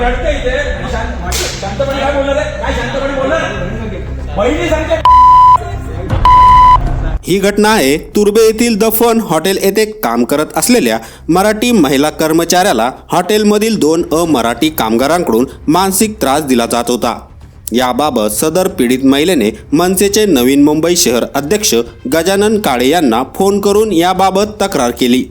रडते इथे. शांतपणे काय बोलणार आहे? काय शांतपणे बोलणार बहिणी सांगते. ही घटना आहे तुर्बे येथील द फन हॉटेल येथे काम करत असलेल्या मराठी महिला कर्मचाऱ्याला हॉटेलमधील दोन अमराठी कामगारांकडून मानसिक त्रास दिला जात होता. याबाबत सदर पीडित महिलेने मनसेचे नवीन मुंबई शहर अध्यक्ष गजानन काळे यांना फोन करून याबाबत तक्रार केली.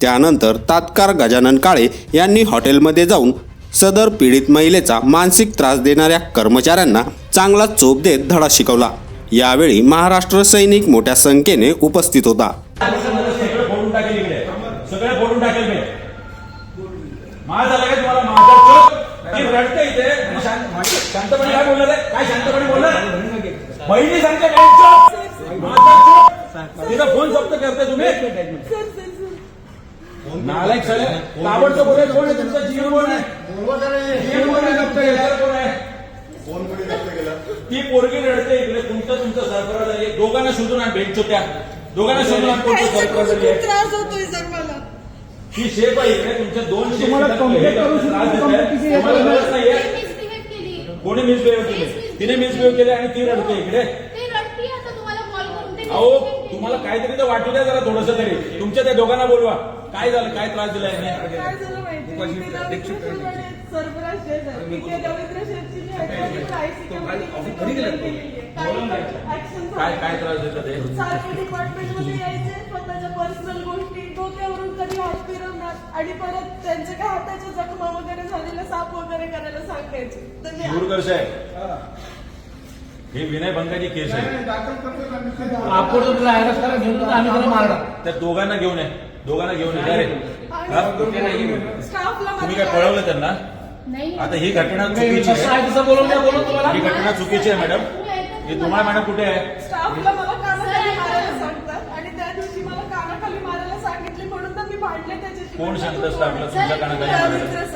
त्यानंतर तात्काळ गजानन काळे यांनी हॉटेलमध्ये जाऊन सदर पीडित महिलेचा मानसिक त्रास देणाऱ्या कर्मचाऱ्यांना चांगला चोप देत धडा शिकवला. यावेळी महाराष्ट्र सैनिक मोठ्या संख्येने उपस्थित होता. बहिणी सांगते फोन जप्त करते तुम्ही नालायक सगळे ताबडतोब बोलाय कोण आहे तुमचा? जीव कोण आहे? जीव कोण आहे? जप्त कोण आहे? फोन कोणी जप्त केला ती पोरगी रडते इकडे तुमचं तुमचं सरफराज आहे. दोघांना शोधून आण बेंच त्या दोघांना शोधून आण कोणतं आहे खूप त्रास होतोय सर मला ही शेप आहे इकडे तुमच्या दोन शेप तुम्हाला इकडे complaint करू त्रास शकतो, देत complaint आहे. किती तुम्हाला आहे? कळत नाहीये मिसबिहेव केली. कोणी मिसबिहेव केले? तिने मिसबिहेव केले आणि ती रडते इकडे. ते रडती आता तुम्हाला कॉल करून. ते अहो misbehave. तुम्हाला काहीतरी तर वाटू द्या जरा थोडस तरी. तुमच्या त्या दोघांना बोलवा. काय झालं? काय त्रास दिला याने काय झालं माहिती सरफराज आहे. जी IC कमिटीमध्ये complaint केलेली आहे. काही action काय झालं? काय त्रास देतात ते? सारखे डिपार्टमेंटमध्ये यायचे स्वतःच्या पर्सनल गोष्टी डोक्यावरून कधी हात फिरवणार? आणि परत त्यांच्या काय हाताच्या जखमा वगैरे झालेल्या साफ वगैरे करायला सांगायचे. तर मी दूर साहेब. ही विनयभंगाची केस आहे. आपण जर तुला हॅरस करा घेऊन तर आम्ही त्याला मारणार. त्या दोघांना घेऊन ये. दोघांना घेऊन ये. अरे हा? स्टाफला तुम्ही काय पळवलं त्यांना? नाही. आता ही घटना चुकीची कसं आहे. आहे तसं बोलून नाही बोलून तुम्हाला. ही घटना चुकीची आहे मॅडम. ही तुम्हाला मॅडम कुठे आहे? स्टाफला मला कानाखाली मारायला सांगतात आणि त्या दिवशी मला कानाखाली मारायला सांगितले म्हणून तर मी भांडले त्याच्याशी. कोण सांगतं स्टाफला तुमच्या कानाखाली मारायला?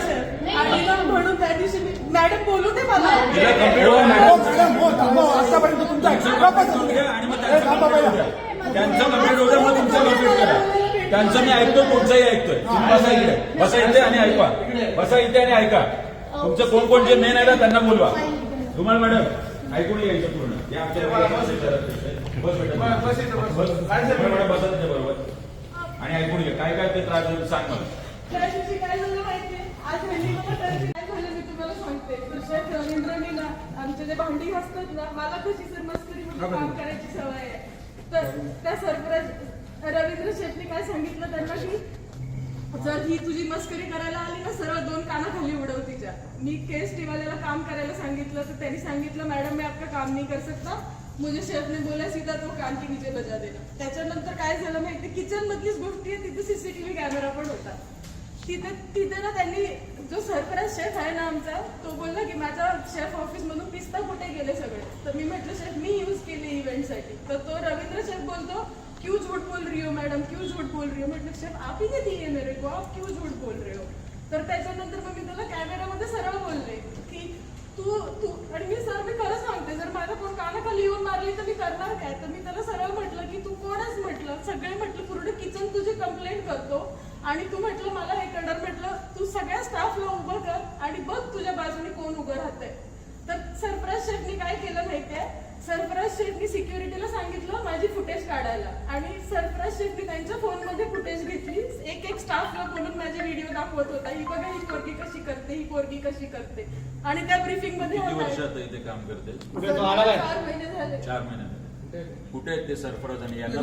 सर. आणि मग म्हणून त्या दिवशी मी मॅडम बोलू दे मला. तिला complaint हो, हो मॅडम. मॅडम हो थांबा आतापर्यंत तुमचा ऍक्शन का करून घ्या आणि मग त्यांचं complaint होऊ द्या. त्यांचं कंप्लेंट होऊ द्या मग तुमचं कंप्लेंट करा. त्यांचं मी ऐकतो तुमचंही ऐकतोय. तुम्ही बसा इकडे. बसा इथे आणि ऐका. बसा इथे आणि ऐका. तुमचं कोण कोण जे मेन आहे ना त्यांना बोलवा. तुम्हाला मॅडम ऐकून यायचं पूर्ण. या आमच्या बस. मॅडम बसा तिथे बरोबर. आणि ऐकून घ्या. काय काय ते त्रास सांग मला. त्या दिवशी काय झालं माहितीये? आज हल्ली दुसऱ्या रवींद्रनी ना आमचे जे भांडी घासतात ना मला कशी सर मस्करी म्हणजे काम करायची सवय आहे. तर त्या सरफराज रवींद्र शेटने काय सांगितलं त्यांना की जर ही तुझी मस्करी करायला आली ना सरळ दोन कानाखाली उडव तिच्या. मी केस टीवाल्याला काम करायला सांगितलं तर त्यांनी सांगितलं मॅडम मैं आपका काम नहीं कर सकता मुझे शेफ ने बोला सीधा तो कान के नीचे बजा देना त्याच्यानंतर काय झालं माहिती किचन मधलीच गोष्टी आहे तिथे सीसीटीव्ही कॅमेरा पण होता. तिथे तिथे ना त्यांनी जो सरप्राईज शेफ आहे ना आमचा तो बोलला की माझा शेफ ऑफिस मधून पिस्ता कुठे गेले सगळे? तर मी म्हटलं शेफ मी यूज केले इव्हेंटसाठी. तर तो रवींद्र शेफ बोलतो क्यू झूठ बोल रही हो मॅडम क्यू झूठ बोल रही हो. म्हटलं शेफ आप ही ने दिए मेरे को आप क्यू झूठ बोल रहे हो. तर त्याच्यानंतर मग मी त्याला कॅमेरामध्ये सरळ बोलले की तू तू आणि मी सर मी खरं सांगते जर माझा कोण कानाखाली येऊन मारली तर मी करणार काय? तर मी त्याला सरळ म्हटलं की तू कोणच म्हटलं सगळे म्हटलं पूर्ण किचन तुझी कंप्लेंट करतो आणि तू म्हटलं मला हे करणार म्हटलं तू सगळ्या स्टाफला उभं कर आणि बघ तुझ्या बाजूने कोण उभं राहतंय. तर सरफराज शेठनी काय केलं माहितीये? सरफराज शेठनी सिक्युरिटीला सांगितलं माझी फुटेज काढायला. आणि सरफराज शेठनी त्यांच्या फोनमध्ये फुटेज घेतली. एक एक स्टाफला बोलून माझे व्हिडिओ दाखवत होता. ही बघा ही पोरगी कशी करते ही पोरगी कशी करते. आणि त्या ब्रीफिंगमध्ये किती होता वर्षात इथे काम करते? कुठे तो आला काय? चार महिने झाले. चार महिने कुठे? आहेत ते सरफराज आणि यांना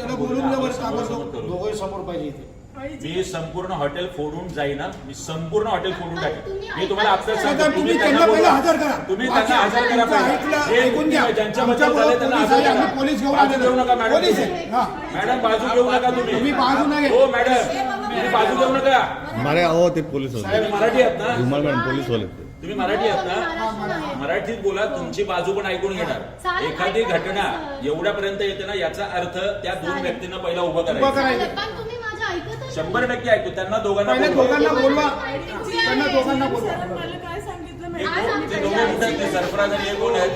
समोर पाहिजे मी संपूर्ण हॉटेल फोडून जाईना मी संपूर्ण हॉटेल फोडून टाकेन तुम्ही मी तुम्हाला सर. सांगतो तुम्ही त्यांना पहिलं. हजर करा. तुम्ही त्यांना हजर करा पहिलं. जे ऐकून घ्या. ज्यांच्याबद्दल आमच्या झाले त्यांना पोलीस हजर आहे, करा. आम्ही पोलीस घेऊन बाजू आलेलो. घेऊ नका मॅडम पोलीस तुम्ही. आहे. हा. मॅडम बाजू घेऊ नका तुम्ही तुम्ही बाजू नका. हो मॅडम तुम्ही बाजू घेऊ नका मारे अहो ते पोलीस होते साहेब मराठी आहेत ना धुमाळ मॅडम पोलीस होते ते. तुम्ही मराठी आहात ना आहे. मराठीत बोला तुमची बाजू पण ऐकून घेणार चालेल, एखादी ऐका घटना. एवढ्यापर्यंत येते ना याचा अर्थ त्या दोन. व्यक्तींना पहिला उभं उभं करायचं पण तुम्ही शंभर टक्के ऐकू त्यांना दोघांना पहिले बोलवा. दोघांना बोलवा. त्यांना दोघांना बोलवा. कोण-? ते दोघे कुठे आहेत? ते सरफराज आणि हे कोण आहेत?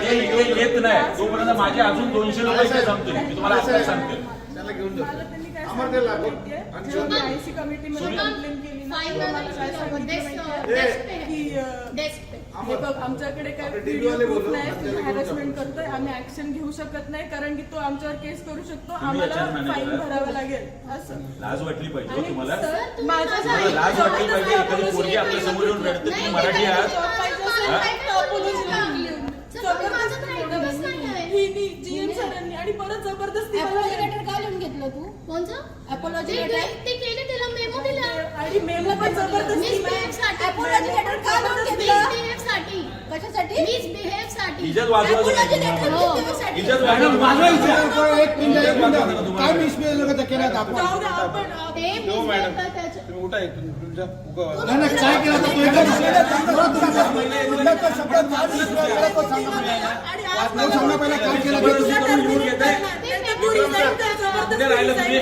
ते इकडे येत नाही. तोपर्यंत माझे अजून दोनशे रुपये इथे जमतील. मी तुम्हाला सांगते. त्यांनी काय सांगितलं माहितीये? जेव्हा मी आयसी कमिटीमध्ये कंप्लेंट केली ना Fine मला वाला काय issue सांगितलं desk- माहितीये? desk पे. है. की अं, डेस्क पे. हे बघ आमच्याकडे काय व्हिडिओ प्रूफ नाही तुझं हॅरेसमेंट करतोय आम्ही ऍक्शन घेऊ शकत नाही कारण की तो आमच्यावर केस करू शकतो. आम्हाला याच्यात फाईन? भरावं लागेल. असं. लाज वाटली पाहिजे हो आणि तुम्हाला? सर तुम्ही माझ्या माझा तुम्हाला लाज वाटली पाहिजे एखादी पोरगी आपल्यासमोर येऊन रडते. तुम्ही मराठी आहात. सर, तुम्ही माझं ऐकतच. ही जीएम सरांनी आणि परत जबरदस्ती मला का लिहून घेतलं तू कोणचं अपॉलॉजी ते- लेटर ते- ते केले त्याला मेमो दिला। आणि मेमो पण जबरदस्ती मिसबिहेवसाठी अपॉलॉजी लेटर का लिहून घेतलं मिसबिहेवसाठी कशासाठी मिसबिहेवसाठी इज्जत वाजवा अपॉलॉजी तुम्ही. लेटर हो. देण्यासाठी. इज्जत मॅडम वाजवा माझा विचार एक मिनिट एक तुम्हाला. मिनिट काय मिसबिहेव केलं आपण जाऊ दे आपण ते मिसबिहेव त्याच्या तुम्ही उठा। इथून तुमच्या नाही नाही काय केलं आता तू एका आणि आज वाचनावर सांगा पहिला काय केलं ते दुसऱ्या तुम्ही लिहून terminate घेताय? करणार. त्यांना तू resign कर, जबरदस्ती कुठे राहिलं तुम्ही?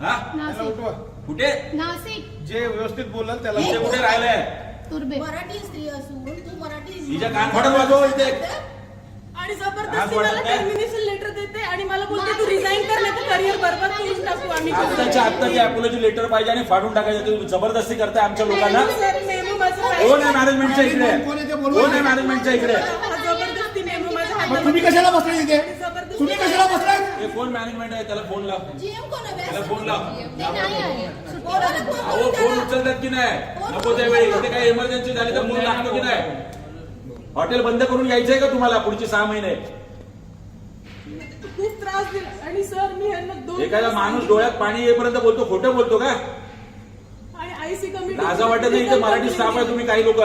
हा? नाशिक कुठे? नाशिक जे व्यवस्थित बोलाल त्याला कुठे राहिलंय? तुर्बे. मराठी स्त्री असून तू मराठी हिच्या कान फाडून वाजव इथे. आणि जबरदस्ती मला? टर्मिनेशन लेटर देते आणि मला बोलते तू रिझाईन कर नाही तर करिअर बरबाद करून टाकू आम्ही आत्ताच्या आत्ता ते अपोलॉजी लेटर पाहिजे आणि फाडून टाकायचं तुम्ही जबरदस्ती करताय आमच्या लोकांना. सर, मेमो माझा कोण आहे मॅनेजमेंटच्या इकडे? कोण आहे मॅनेजमेंटच्या इकडे? जबरदस्ती मेमो हातात तुम्ही कशाला बसले इथे? तुम्ही कशाला बसलाय हे कोण मॅनेजमेंट आहे? त्याला फोन लाव. जीएम कोण आहे? त्याला फोन लाव. ते नाही आहे. कोणाला फोन अहो फोन उचलतात की नाही? नको त्यावेळी. इथे काही इमर्जन्सी झाली तर फोन लागतो की नाही? हॉटेल बंद करून यायचंय का तुम्हाला पुढचे सहा महिने? खूप त्रास दिला. आणि सर मी ह्यांना दोन एखादा माणूस. डोळ्यात पाणी येईपर्यंत बोलतो खोटं बोलतो का? आयसी कमिटी लाजा वाटत नाही इथे मराठी स्टाफ आहे तुम्ही काही लोक.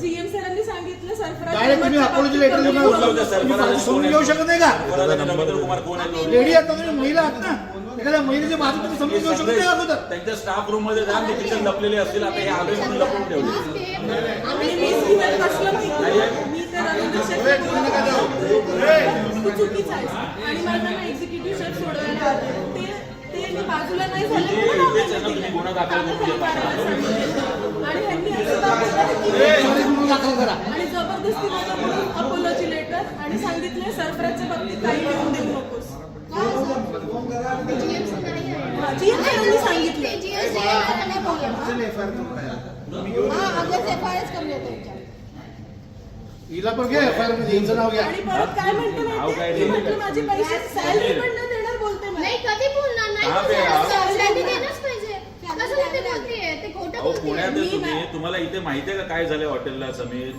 जीएम सरांनी सांगितलं सरफराज डायरेक्ट तुम्ही अपॉलॉजी बाबतीत लेटर लावते सर तुम्ही समजून घेऊ शकत नाही का? रवींद्र कुमार कोण आहे? तो? लेडी आहात ना तुम्ही महिला आहात ना? एखाद्या महिलेची बाजू तुम्ही समजून घेऊ शकत नाही का अगोदर त्यांच्या स्टाफ रूममध्ये जा ते लपलेले असतील आता हे आलोय म्हणून लपवून ठेवले. आणि मी सिनियर कसलं माहिती मी तर रवींद्र शेठ तू चुकीचं आहेस आणि मला ना एक्झिक्युटिव्ह शेफ सोडवायला आलं. ते बाजूला नाही झाले म्हणून ना गुन्हा दाखल करून सांगितलं. आणि ह्यांनी असं दाखवलं की- सॉरी म्हणून दाखल करा. आणि जबरदस्ती मला अपॉलॉजी लेटर आणि सांगितले सरफराजच्या बाबतीत काही लिहून देऊ नकोस. जीएम सांगितलं. हिला पण घ्या एफ आयमध्ये हिचं नाव घ्या. आणि परत काय म्हणते माहिती माझे पैसे सॅलरी पण नाही देणार बोलते मला नाही कधी बोलणार नाही हा, अहो पुण्यात आहे तुम्ही तुम्हाला इथे माहितीये का काय झालंय हॉटेलला समीर?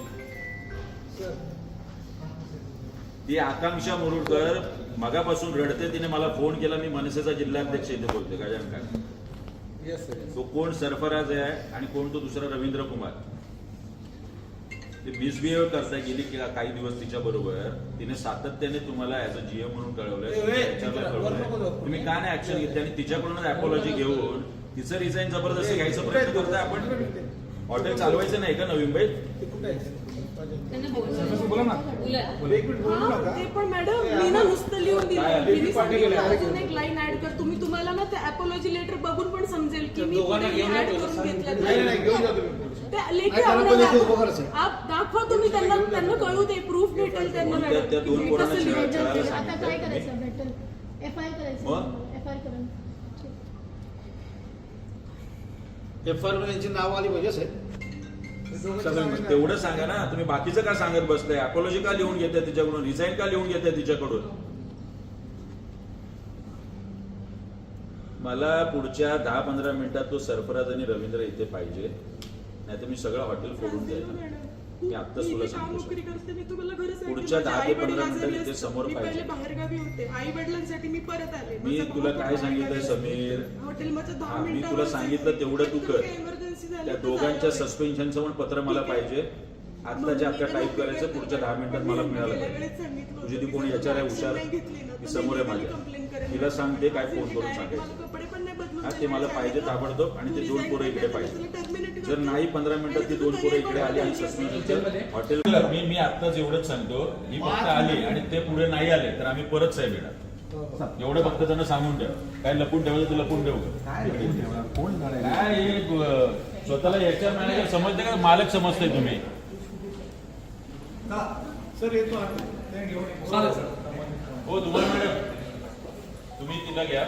ती आकांक्षा मुरुडकर मगापासून रडते तिने मला फोन केला मी मनसेचा जिल्हाध्यक्ष इथे बोलते काय तो कोण सरफराज आहे आणि कोण तो दुसरा रवींद्र कुमार? ते मिसबिहेव करता गेली की काही दिवस तिच्या बरोबर. तिने सातत्याने तुम्हाला ऍज अ जीएम म्हणून कळवलंय. तुम्ही का नाही ऍक्शन घेतली? आणि तिच्याकडूनच अपॉलॉजी घेऊन तिचं रिझाईन जबरदस्ती घ्यायचा प्रयत्न करताय आपण? हॉटेल चालवायचं नाही का नवी मुंबईत बोला ना. हा, ते पण मॅडम मी ना नुसतं लिहून काय दिलं. आली? मी सांगितलं अजून एक लाईन ऍड कर. तुम्ही तुम्हाला ना ते अपॉलॉजी लेटर बघून पण समजेल की मी ऍड करून घेतलं लेखी. आप- दाखवा तुम्ही त्यांना त्यांना कळू दे प्रूफ भेटेल त्यांना आता काय करायचं? भेटेल. एफ आय करायचं? एफ आय करून. एफ आयमध्ये यांची नाव आली पाहिजे साहेब. मग तेवढं सांगा ना. तुम्ही बाकीचं का सांगत बसताय अपोलॉजी का लिहून घेताय तिच्याकडून? रिझाईन का लिहून घेताय तिच्याकडून? मला पुढच्या दहा पंधरा मिनिटात तो सरफराज आणि रवींद्र इथे पाहिजे. नाही तर मी सगळं हॉटेल फोडून मॅडम. मी आत्ताच तुला पुढच्या दहा ते पंधरा मिनिटं इथे. समोर पाहिजे. पहिले बाहेरगावी होते. आई वडिलांसाठी मी परत आले. मी तुला काय बाहेरगावी समीर? मी तुला सांगितलं तेवढं तू कर. त्या दोघांच्या सस्पेन्शनचं पण पत्र मला ठीक पाहिजे आत्ताच्या आत्ता टाईप करायचं पुढच्या दहा मिनिटात मला मिळालं पाहिजे. तुझी ती कोणी याच्यावर आहे हुशार? ती समोर आहे माझ्या. तिला सांगते काय फोन करून सांगायचं. हा ते मला पाहिजे ताबडतोब आणि ते दोन पोरं इकडे पाहिजे. जर नाही पंधरा मिनिटात ती दोन पोरं इकडे आली आणि सस्पेन्शनचं हॉटेल मी मी आत्ताच एवढंच सांगतो. ही फक्त आली आणि ते पुढे नाही आले तर आम्ही परत साहेब येणार. एवढं फक्त त्यांना सांगून द्या काय लपून ठेवायचं ते लपून ठेवू. काय हे स्वतःला याच्या मॅनेजर समजते का? मालक समजते तुम्ही. सर येतो हो तुम्हाला मॅडम तुम्ही तिला घ्या.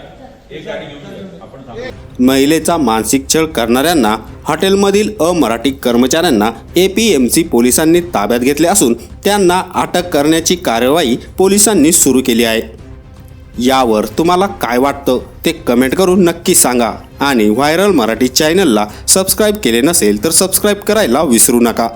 एक गाडी घेऊन जा. आपण थांबू. महिलेचा मानसिक छळ करणाऱ्यांना हॉटेलमधील अमराठी कर्मचाऱ्यांना एपीएमसी पोलिसांनी ताब्यात घेतले असून त्यांना अटक करण्याची कार्यवाही पोलिसांनी सुरू केली आहे. यावर तुम्हाला काय वाटतं ते कमेंट करून नक्की सांगा. आणि व्हायरल मराठी चॅनलला सबस्क्राईब केले नसेल तर सबस्क्राईब करायला विसरू नका.